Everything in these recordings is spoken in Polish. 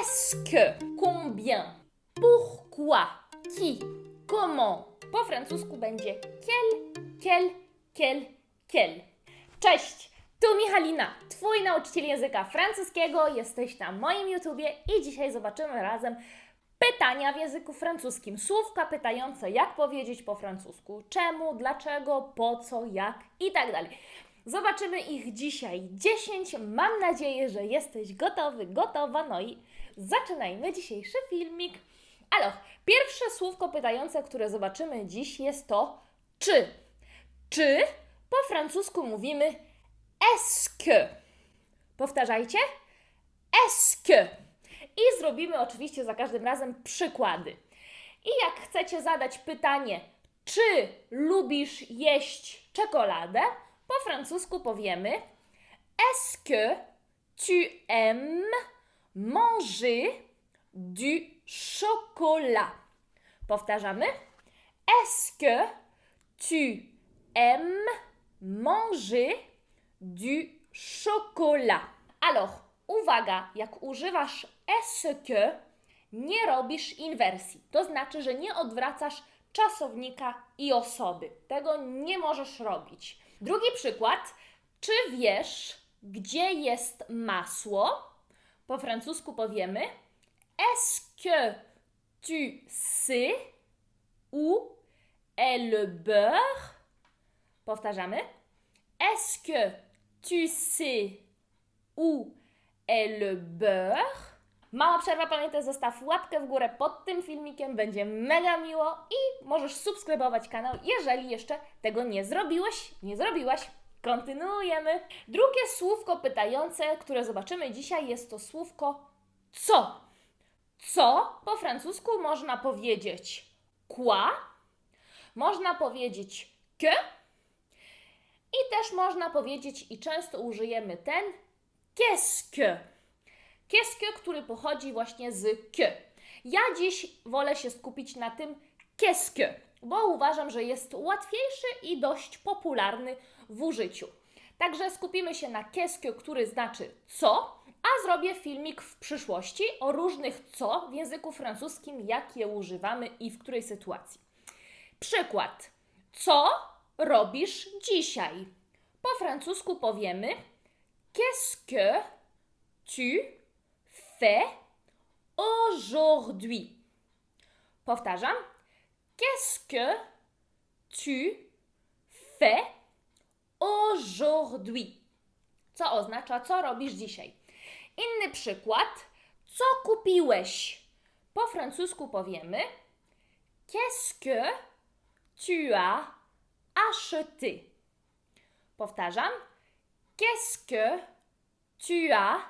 Est-ce que, combien, pourquoi, qui, comment. Po francusku będzie quel, quel, quel, quel. Cześć, tu Michalina, Twój nauczyciel języka francuskiego. Jesteś na moim YouTubie i dzisiaj zobaczymy razem pytania w języku francuskim. Słówka pytające, jak powiedzieć po francusku, czemu, dlaczego, po co, jak i tak dalej. Zobaczymy ich dzisiaj 10. Mam nadzieję, że jesteś gotowy, gotowa. No i zaczynajmy dzisiejszy filmik. Alors, pierwsze słówko pytające, które zobaczymy dziś jest to czy. Czy po francusku mówimy est-ce que. Powtarzajcie. Est-ce que. I zrobimy oczywiście za każdym razem przykłady. I jak chcecie zadać pytanie, czy lubisz jeść czekoladę, po francusku powiemy Est-ce que tu aimes manger du chocolat? Powtarzamy. Est-ce que tu aimes manger du chocolat? Alors, uwaga, jak używasz est-ce que, nie robisz inwersji. To znaczy, że nie odwracasz czasownika i osoby. Tego nie możesz robić. Drugi przykład. Czy wiesz, gdzie jest masło? Po francusku powiemy Est-ce que tu sais où est le beurre? Powtarzamy. Est-ce que tu sais où est le beurre? Mała przerwa, pamiętaj, zostaw łapkę w górę pod tym filmikiem, będzie mega miło i możesz subskrybować kanał, jeżeli jeszcze tego nie zrobiłeś, nie zrobiłaś. Kontynuujemy. Drugie słówko pytające, które zobaczymy dzisiaj, jest to słówko co. Co po francusku można powiedzieć quoi, można powiedzieć que i też można powiedzieć, i często użyjemy ten qu'est-ce que. Qu'est-ce que, który pochodzi właśnie z que. Ja dziś wolę się skupić na tym qu'est-ce que, bo uważam, że jest łatwiejszy i dość popularny w użyciu. Także skupimy się na que, który znaczy co, a zrobię filmik w przyszłości o różnych co w języku francuskim, jak je używamy i w której sytuacji. Przykład. Co robisz dzisiaj? Po francusku powiemy Qu'est-ce que tu fais aujourd'hui? Powtarzam. Qu'est-ce que tu fais aujourd'hui? Co oznacza, co robisz dzisiaj? Inny przykład. Co kupiłeś? Po francusku powiemy Qu'est-ce que tu as acheté? Powtarzam. Qu'est-ce que tu as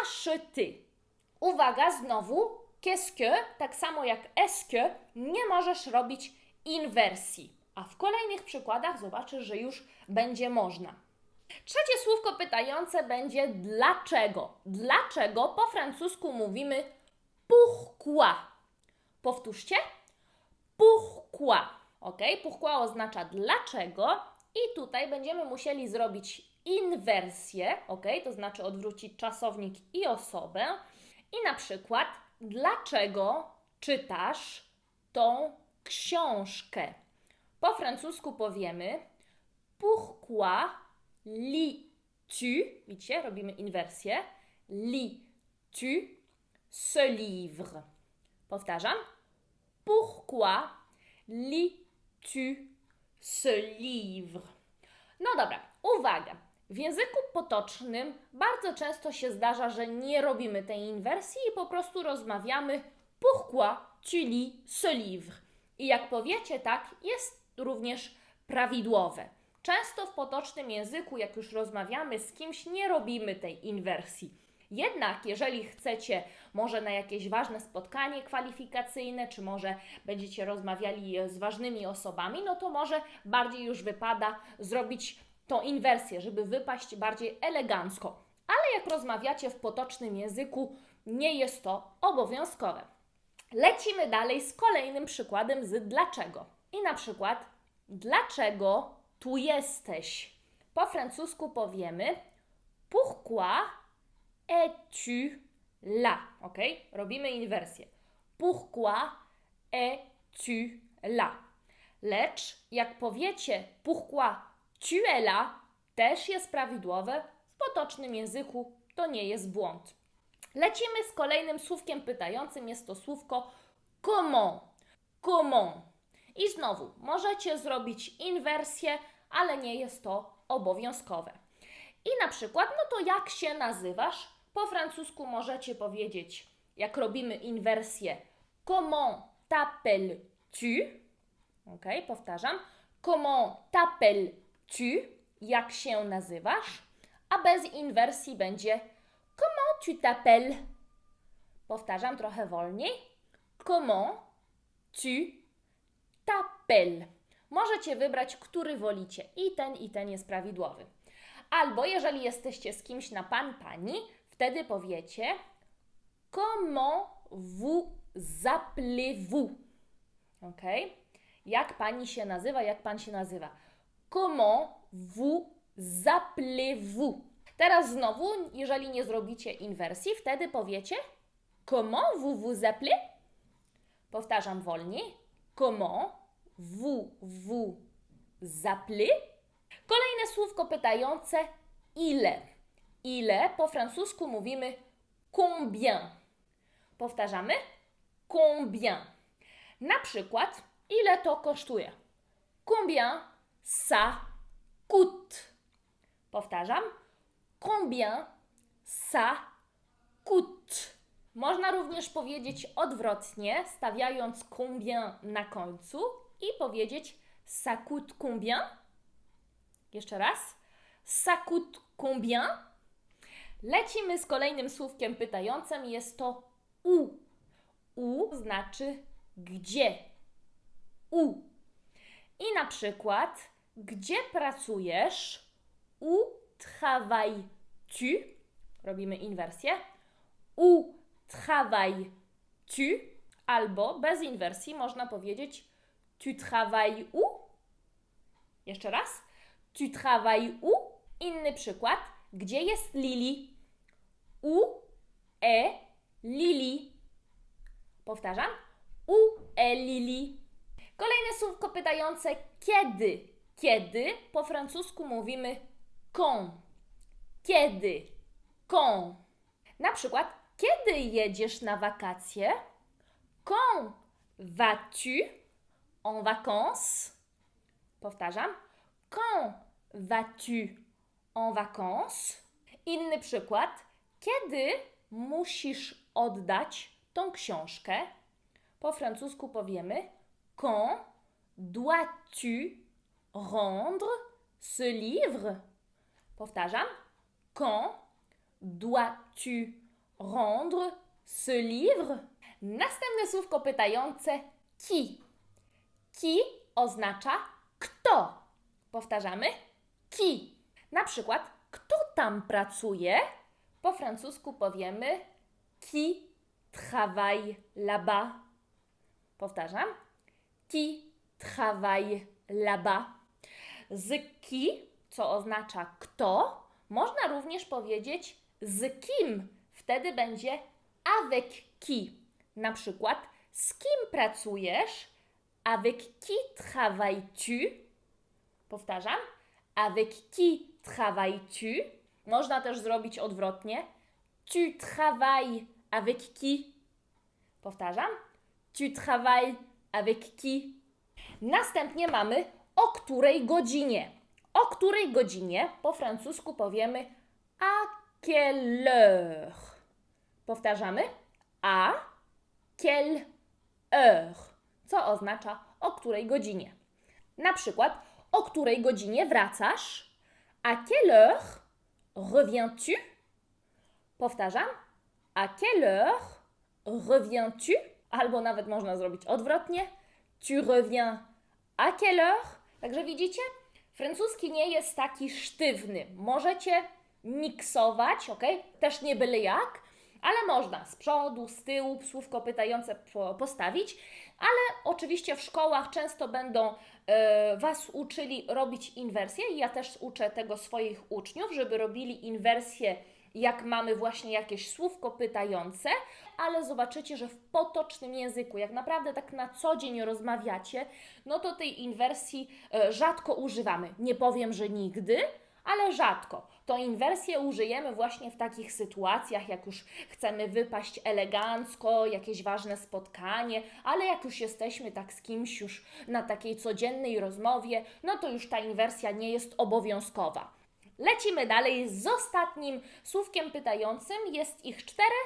acheté? Uwaga, znowu, qu'est-ce que, tak samo jak est-ce que, nie możesz robić inwersji. A w kolejnych przykładach zobaczysz, że już będzie można. Trzecie słówko pytające będzie dlaczego. Dlaczego po francusku mówimy pourquoi? Powtórzcie. Pourquoi. Ok? Pourquoi oznacza dlaczego i tutaj będziemy musieli zrobić inwersję, ok? To znaczy odwrócić czasownik i osobę. I na przykład, dlaczego czytasz tą książkę? Po francusku powiemy pourquoi lis-tu? Widzicie, robimy inwersję. Lis-tu ce livre? Powtarzam. Pourquoi lis-tu ce livre? No dobra, uwaga. W języku potocznym bardzo często się zdarza, że nie robimy tej inwersji i po prostu rozmawiamy pourquoi tu lis ce livre? I jak powiecie tak, jest również prawidłowe. Często w potocznym języku, jak już rozmawiamy z kimś, nie robimy tej inwersji. Jednak, jeżeli chcecie może na jakieś ważne spotkanie kwalifikacyjne, czy może będziecie rozmawiali z ważnymi osobami, no to może bardziej już wypada zrobić tą inwersję, żeby wypaść bardziej elegancko. Ale jak rozmawiacie w potocznym języku, nie jest to obowiązkowe. Lecimy dalej z kolejnym przykładem z dlaczego. I na przykład, dlaczego tu jesteś? Po francusku powiemy Pourquoi es-tu là, ok? Robimy inwersję. Pourquoi es-tu là? Lecz jak powiecie pourquoi tu es là, też jest prawidłowe. W potocznym języku to nie jest błąd. Lecimy z kolejnym słówkiem pytającym. Jest to słówko comment. Comment. I znowu możecie zrobić inwersję, ale nie jest to obowiązkowe. I na przykład, no to jak się nazywasz? Po francusku możecie powiedzieć, jak robimy inwersję, comment t'appelles-tu? Ok, powtarzam. Comment t'appelles-tu? Jak się nazywasz? A bez inwersji będzie comment tu t'appelles? Powtarzam trochę wolniej. Comment tu t'appelles? Możecie wybrać, który wolicie. I ten, i ten jest prawidłowy. Albo jeżeli jesteście z kimś na pan, pani, wtedy powiecie comment vous appelez-vous? Ok? Jak pani się nazywa, jak pan się nazywa? Comment vous appelez-vous? Teraz znowu, jeżeli nie zrobicie inwersji, wtedy powiecie comment vous vous appelez? Powtarzam wolniej. Comment vous vous appelez? Kolejne słówko pytające ile. Ile po francusku mówimy combien. Powtarzamy combien. Na przykład, ile to kosztuje? Combien ça coûte? Powtarzam, combien ça coûte? Można również powiedzieć odwrotnie, stawiając combien na końcu i powiedzieć ça coûte combien? Jeszcze raz. Ça coûte combien? Lecimy z kolejnym słówkiem pytającym. Jest to u. U znaczy gdzie. U. I na przykład, gdzie pracujesz? U travailles-tu? Robimy inwersję. U travailles-tu? Albo bez inwersji można powiedzieć tu travailles où? Jeszcze raz. Tu travailles où? Inny przykład. Gdzie jest Lili? Où est Lili? Powtarzam. Où est Lili? Kolejne słówko pytające kiedy. Kiedy po francusku mówimy quand. Kiedy? Quand. Na przykład, kiedy jedziesz na wakacje? Quand vas-tu en vacances? Powtarzam. Quand vas-tu en vacances? Inny przykład. Kiedy musisz oddać tą książkę? Po francusku powiemy Quand dois-tu rendre ce livre? Powtarzam. Quand dois-tu rendre ce livre? Następne słówko pytające qui. Qui oznacza kto. Powtarzamy. Qui. Na przykład, kto tam pracuje? Po francusku powiemy qui travaille là-bas. Powtarzam. Qui travaille là-bas. Z qui, co oznacza kto, można również powiedzieć z kim. Wtedy będzie avec qui. Na przykład, z kim pracujesz? Avec qui travailles-tu? Powtarzam. Avec qui travailles-tu? Można też zrobić odwrotnie. Tu travailles avec qui? Powtarzam. Tu travailles avec qui? Następnie mamy o której godzinie. O której godzinie po francusku powiemy à quelle heure. Powtarzamy. À quelle heure. Co oznacza o której godzinie. Na przykład o której godzinie wracasz? À quelle heure reviens-tu? Powtarzam. À quelle heure reviens-tu? Albo nawet można zrobić odwrotnie. Tu reviens à quelle heure? Także widzicie, francuski nie jest taki sztywny. Możecie miksować, ok? Też nie byle jak, ale można z przodu, z tyłu słówko pytające po- postawić, ale oczywiście w szkołach często będą e, Was uczyli robić inwersję i ja też uczę tego swoich uczniów, żeby robili inwersję jak mamy właśnie jakieś słówko pytające, ale zobaczycie, że w potocznym języku, jak naprawdę tak na co dzień rozmawiacie, no to tej inwersji e, rzadko używamy. Nie powiem, że nigdy, ale rzadko. To inwersję użyjemy właśnie w takich sytuacjach, jak już chcemy wypaść elegancko, jakieś ważne spotkanie, ale jak już jesteśmy tak z kimś już na takiej codziennej rozmowie, no to już ta inwersja nie jest obowiązkowa. Lecimy dalej z ostatnim słówkiem pytającym. Jest ich cztery,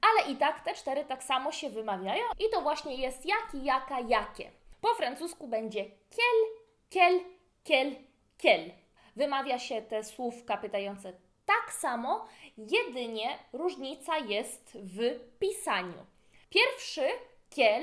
ale i tak te cztery tak samo się wymawiają i to właśnie jest jaki, jaka, jakie. Po francusku będzie kiel, kiel, kiel, kiel. Wymawia się te słówka pytające tak samo, jedynie różnica jest w pisaniu. Pierwszy kiel,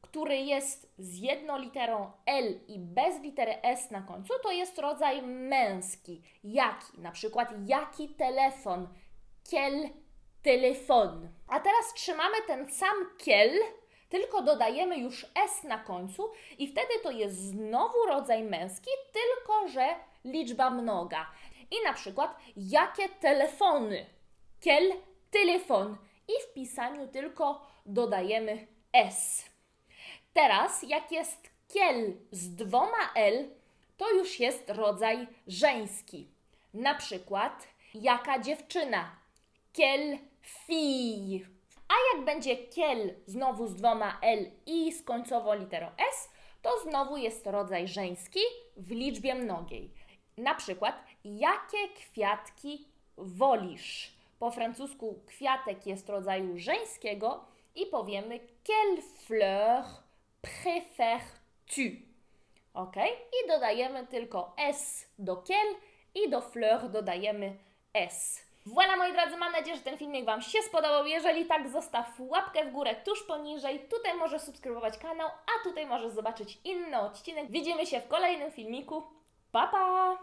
który jest z jedną literą L i bez litery S na końcu, to jest rodzaj męski. Jaki? Na przykład jaki telefon? Kiel telefon. A teraz trzymamy ten sam kiel, tylko dodajemy już S na końcu i wtedy to jest znowu rodzaj męski, tylko że liczba mnoga. I na przykład jakie telefony? Kiel telefon. I w pisaniu tylko dodajemy S. Teraz, jak jest kiel z dwoma L, to już jest rodzaj żeński. Na przykład, jaka dziewczyna? Kiel fille. A jak będzie kiel znowu z dwoma L i z końcową literą S, to znowu jest rodzaj żeński w liczbie mnogiej. Na przykład, jakie kwiatki wolisz? Po francusku kwiatek jest rodzaju żeńskiego i powiemy quelle fleur préfères-tu? Ok? I dodajemy tylko S do kiel i do fleur dodajemy S. Voilà moi drodzy, mam nadzieję, że ten filmik Wam się spodobał. Jeżeli tak, zostaw łapkę w górę tuż poniżej. Tutaj możesz subskrybować kanał, a tutaj możesz zobaczyć inny odcinek. Widzimy się w kolejnym filmiku. Baba!